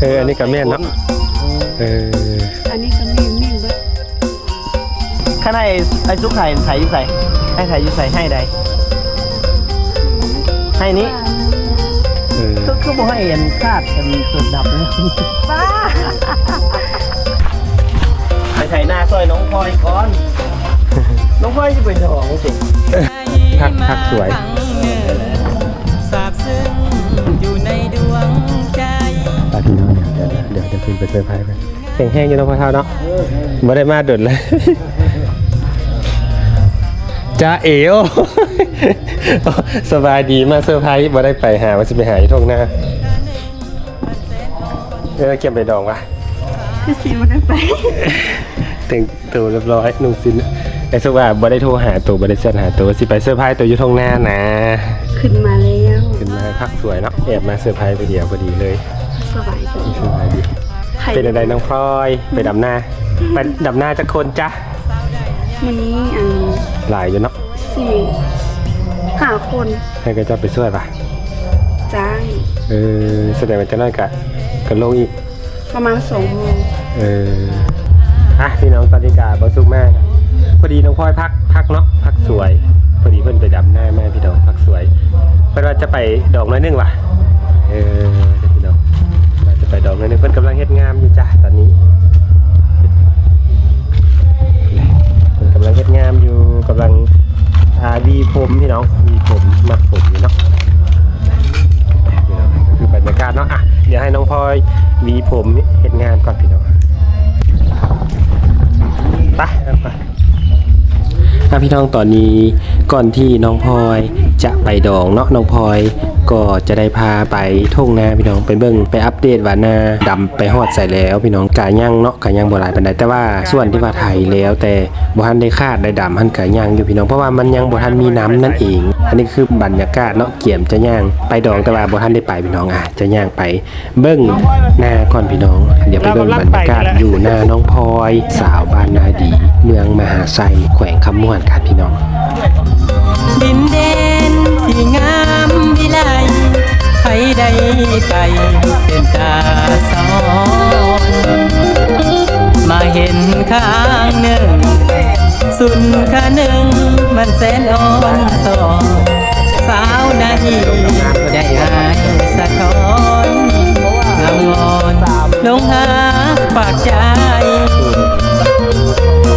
เออ อันนี้ก็แม่นเนาะเออ อันนี้ก็มีมีเบิดข้างในไอ้ซุกไข่ไข่อยู่ใส่ให้ไข่อยู่ใส่ให้ใดให้นี้เออก็คือบอกให้เอ็นคาดเป็นสุดดับเลยป้าไปไถหน้าซอยน้องพลอยก่อน น้องพลอยจะไปดองสิพักพักสวยส ไปเซอร์ไพรส์ไปแข็งแห้งอยู่เนาะพ่อเท่าเนาะไม่ได้มาดุดเลยจ้าเอ๋วสบายดีมาเซอร์ไพรส์มาได้ไปหาว่าจะไปหาอยู่ทงหน้าเออเก็บไปดองวะคือสิบ่ได้ไปแต่งตัวเรียบร้อยนุ่งสินไอ้สว่าบ่ได้โทรหาตัวบ่ได้เสิร์ชหาตัวสิไปเซอร์ไพรส์ตัวอยู่ทงหน้านะ ขึ้นมาแล้ว ขึ้นมาพักสวยเนาะแอบมาเซอร์ไพรส์ไปเดียวพอดีเลยสบายดีสบายดี ไข่เป็นอะไรน้องพลอยไปดำหน้าไปดำหน้าจะคนจ้ะวันนี้อันหลายอยู่เนาะสี่หาคนให้ก็จะไปช่วยป่ะจ้างเออแสดงว่าจะน้อยกะกันลงอีก ประมาณสองโมงเอออะพี่น้องตอนนี้กาบอสุกมากพอดีน้องพลอยพักพักเนาะพักสวยพอดีเพื่อนไปดำหน้าแม่พี่น้องพักสวยเพื่อนว่าจะไปดอกน้อยหนึงว่ะเออเดี๋ยวพี่น้องว่าจะไปดอกน้อยหนึงเพื่อนกำลังเฮ็ดง ผมเห็นงานก่อนพี่น้องไปไปพี่น้องตอนนี้ ก่อนที่น้องพลอยจะไปดองเนาะน้องพลอยก็จะได้พาไปทุ่งนาพี่น้องไปเบิ่งไปอัปเดตว่านาดำไปฮอดใส่แล้ว พี่น้องกาย่างเนาะกาย่างโบราณปานใดแต่ว่าส่วนที่ว่าไทยแล้ว แต่บ่ทันได้คาดได้ดำหันกาย่างอยู่พี่น้องเพราะว่ามันยังบ่ทันมีน้ำนั่นเอง อันนี้คือบรรยากาศเนาะเกี่ยมจะย่างไปดองแต่ว่าบ่ทันได้ไปพี่น้องอะจะย่างไปเบิ่งหน้าก่อนพี่น้อง เดี๋ยวไปเบิ่งบรรยากาศอยู่หน้าน้องพลอย สาวบ้านนาดี เมืองมหาไซแขวงคำม่วนครับพี่น้อง ดินเด่นที่งามวิไลใครได้ไปเป็นตาสอนมาเห็นข้างหนึ่ง สุนค่าหนึ่งมันแสนอ่อนสอนสาวนาทีได้หายสะท้อนงามงอนลงหาปากใจ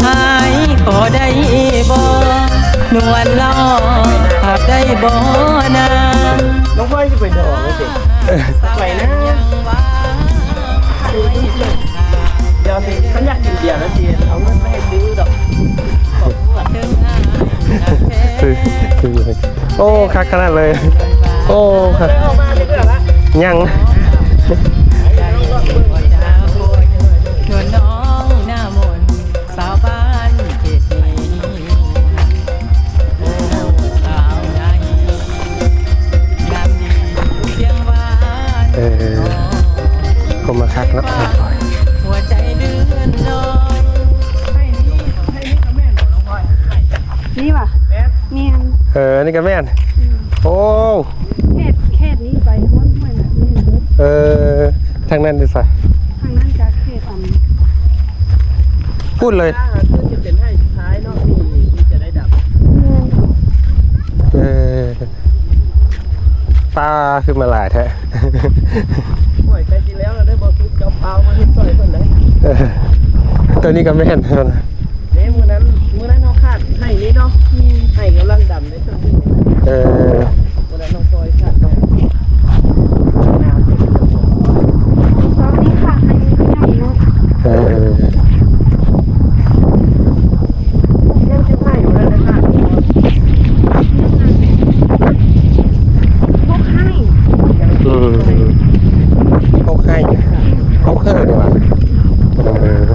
หายขอได้บ่ นวลล้อภาพได้บ่นาน้องพลอยจะไปดองสิไปนะเดี๋ยวสิฉันอยากกินเบียร์นะสิเอาเงินมาให้ซื้อดอกคือคือโอ้คักขนาดเลย โอ้คักเอามาเรื่อยๆละยัง เออคมมาคักเนาะหัวใจเลื่อนลอยนี่ป่ะเมียนเออนี่ก็แม่นโอ้เขตเขตนี้ไปฮ้อนห้วยน่ะเมียนเบิดเออทางนั้นดิสะทางนั้นจะเขตอันพูดเลย ถ้าคือจะเป็นให้สุดท้ายเนาะที่ที่จะได้ดับ เออ ปลาขึ้นมาหลายแท้ป่วยใจที่แล้วเราได้บอกซุปกับเปล่ามาเฮ็ดซอยเพิ่นเลยเออตัวนี้ก็แม่นเด้มื้อนั้นมื้อนั้นน้องคาดให้นี่เนาะให้กำลังดำได้ช่วงนี้เออ มื้อนั้นน้องพลอยคาดมาน้ำเต็มจะหมด ตอนนี้ค่ะอันนี้ใหญ่เนาะ เออ ยังจะให้อยู่แล้วนะครับ พวกให้ อืมเขาให้เขาเคยดีกว่าเออ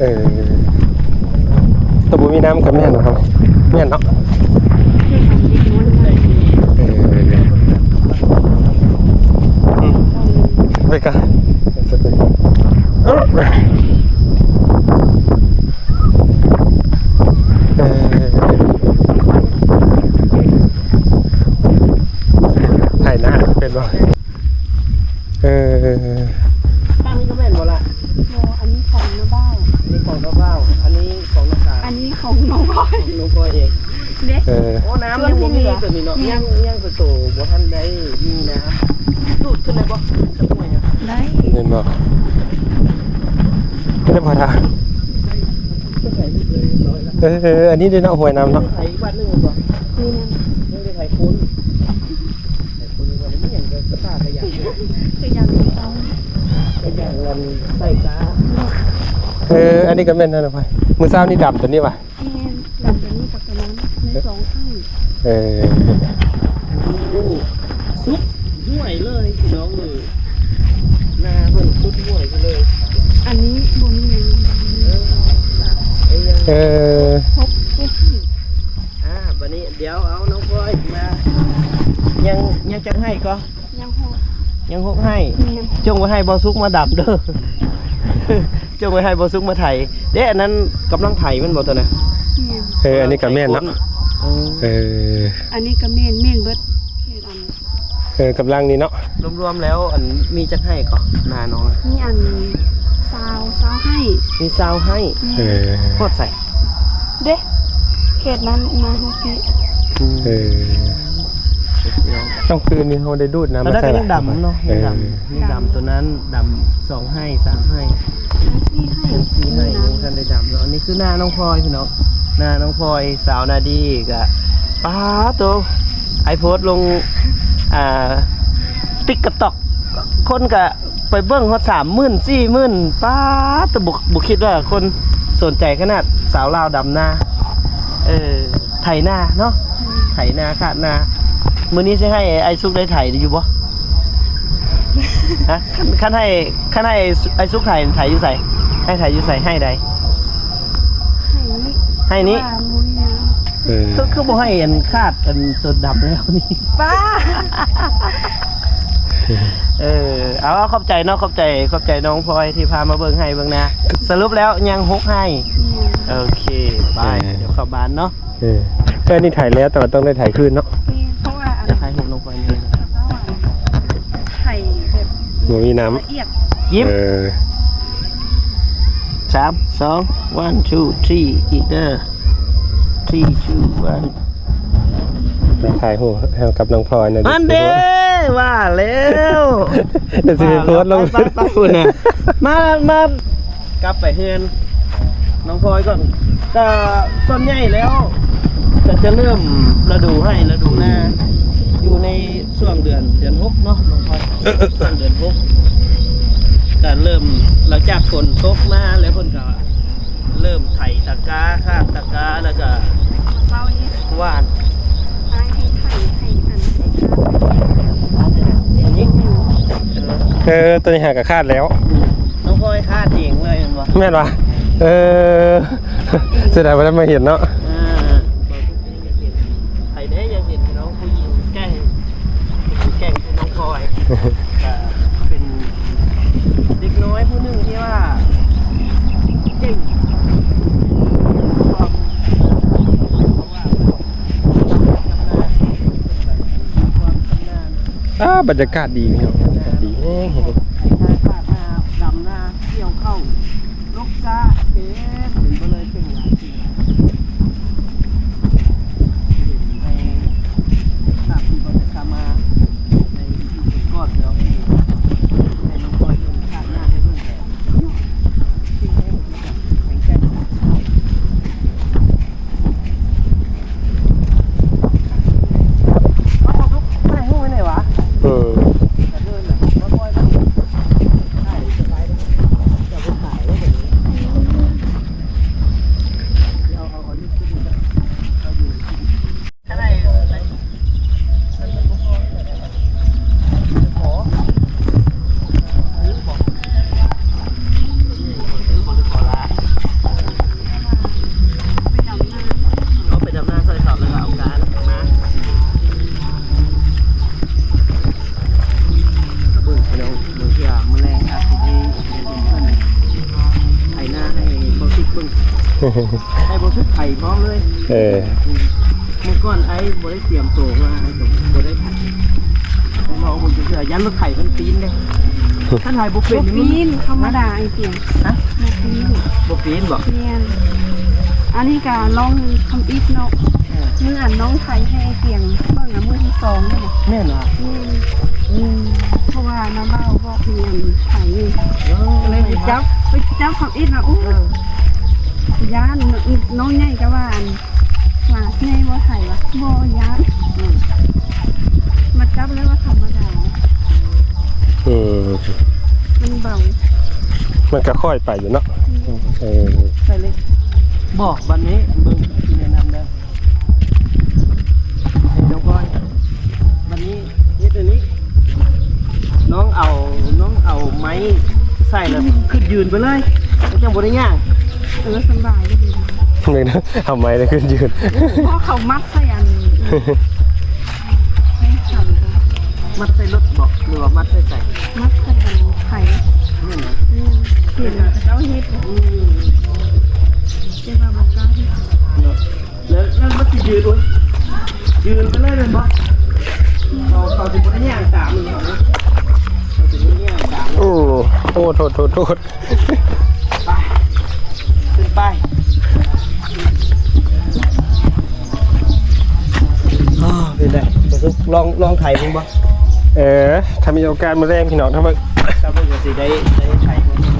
เออแตบุ มีน้ำกับแม่นะครับแม่เนาะไปกัน ของน้องพลอย น้องพลอยเอง เด็ก เออ โอ้น้ำยังบ่มี ตัวนี้เนาะยังยังตัวโตบ่ทันได้มีน้ำดูดขึ้นได้บ่สักหน่อยอะได้เงินบอกไม่ได้พอทางก็ใส่ลูกเลยเรียบร้อยแล้วเออเอออันนี้ได้เนาะหวยน้ำเนาะไถบ้านนึงบ่นี่นั่นยังได้ไถคูนไถคูนวันนี้อย่างก็สภาพขยะคือยังเอาก็อย่างเงินใส่กาเอออันนี้ก็แม่นนั่นนะพ่อยมือเช้านี่ดำตัวนี้ว่ะ สองข้างเออซุปห่วยเลยพี่น้องเลยหน้าเพิ่นซุปห่วยไปเลย อันนี้บนนี้ไอ้ยังเออพบพบข้างอ่าบัดนี้เดี๋ยวเอาน้องพลอยมา ยังยังจังให้ก็ยังหกยังหกให้แม่นจงไว้ให้บอซุกมาดับเด้อจงไว้ให้บอซุกมาไถเด้อันนั้นกำลังไถมันบ่ตัวน่ะแม่นเอออันนี้ก็แม่นเนาะ เออเอออันนี้ก็แม่นแม่นเบิดแม่นอันเออกำลังนี่เนาะรวมๆแล้วอันมีจักให้ก็หนาน้องอะนี่อันซาวซาวให้มีซาวให้เออโคตรใส่เด้เขตนั้นมาฮอปีเออต้องคืนนี้เขาได้ดูดน้ำแล้วมาก็ใส่ยังดำเนาะเอยังอดำยังดำตัวนั้นดำสองให้สามให้ ซี่ให้เป็นสีให้นี่ยังกันได้ดำเนาะอันนี้คือหน้าน้องพลอยพี่น้องห น้าน้องพลอยสาวนาดีกะป้าตัวไอโพสลงอ่าติ๊กกระตอกคนกะไปเบิ้งเขาสามหมื่นสี่หมื่นป้าแต่บุกบุคิดว่าคนสนใจขนาดสาวลาวดำหน้าเออไถหน้าเนาะไถหน้าขาดหน้ามือนี้จะให้ไอซุกได้ไถอยู่บ่ฮะขั้นขั้นให้ขั้นให้ไอซุกไถไถอยู่ใส่ให้ไถอยู่ใส่ให้ใด ให้นี้ว่ามุ้ยนะเออคือคือบ่ให้อันคาดอันตัวดำแล้วนี่ ป้าเออเอาเอาขอบใจเนาะขอบใจขอบใจน้องพลอยที่พามาเบิ่งให้เบิ่งนะ สรุปแล้วยังฮกให้โอเคบายเดี๋ยวเข้าบ้านเนาะเออเออนี่ถ่ายแล้วแต่ว่าต้องได้ถ่ายคืนเนาะเพราะว่าอันจะให้ฮกลงไปนี่ไข่แบบหนูมีน้ละเอียดำยิ้มเออ สามสอง one two three อีกเด้อ three two one มาถ่ายหูให้กับน้องพลอยนะอันเด้ว่าแล้วเดี๋ยวจะไปโพสต์ลงไปไปไปคุณน่ะมามากลับไปเฮือนน้องพลอยก่อนก็ส่วนใหญ่แล้วจะจะเริ่มฤดูให้ฤดูหน้าอยู่ในช่วงเดือนเดือนหกเนาะน้องพลอยช่วงเดือนหก ก็เริ่มหลังจากฝนตกมาแล้วเพิ่นก็เริ่มไถตะกร้าคาดตะกร้าแล้วก็เบานี้หว่านไอ้ให้ไข่ให้อันใส่ข้าวอันนี้เออตัวนี้หากับคาดแล้วน้องพลอยคาดเองเลยเห็นบ่แม่นวะเออเสียดายว่าได้มาเห็นเนาะอ่าไทยได้ยังเห็นน้องผู้หญิงแกล้งเป็นแกล้งคือน้องพลอยอ่าเป็นเด็ก น้อยผู้หนึ่งที่ว่าเก่งความเพราะว่าความชำนาญอ้าบรรยากาศดีครับบรรยากาศดีแห้งการปาดนาดำนาเกี่ยวเข้า ลกกาเอ๊ะเป็นไปเลย ให้บ่ซิกไถพร้อมเลยเออเมื่อก่อนไอ้บ่ได้เตรียมตัวมาไอ้ก็บ่ได้ไถไอ้มองบ่เชื่อยันรถไถมันปีนเด้ถ้าไถบ่เป็นบุนี่ปีนเข้ามาด่าไอ้เปียงฮะบุปีนบ่ปีนบ่เนียนอันนี้ก็ลองทำอีฟเนาะมืออันน้องไทยให้เกียงเมื่อมือที่สองเนี่ยนะแม่นอะอืมอืมเพราะว่าน้าเบ้าบอกมีอันไทยนี่ก็เลยไปจับไปจับทำอีฟนะอู้ ย่านน้องใหญ่ก็ว่าอันว่าใหญ่ว่าไทยวะบ่ย่านอืมมาจับแล้วว่าธรรมดาอืมมันเบามันก็ค่อยไปอยู่เนาะเออไปเลยบอกวันนี้เบิ่งแนะนำเด้อให้น้องพลอยวันนี้เฮ็ดอันนี้ น้องเอาน้องเอาไม้ใส่แล้วขึ้นยืนไปเลยไม่ต้องบริย่าง เออสบายก็ดีเลยนะทำไมได้ขึ้นยืนเพราะเขามักใส่อันให้สั่นมัดใส่รถบอกหรือว่ามัดใส่ใส่มักใส่อันไข่นี่นะเนี่ยเห็นแล้วเฮ็ดอืมเจ้าบ้าบอกกล้าเฮ็ดเนอะแล้วแล้วมันจะยืนด้วยยืนไปเลยเลยบอกเขาเขาจะบริย่างตามเลยเขานะเขาจะบริย่างตามโอ้โอ้โทษโทษโทษ ลองลองถ่ายมึงบ่เออถ้ามีโอกาสมาแรงพี่น้องถ้าว่าถ้ามึงจะสิได้ได้ถ่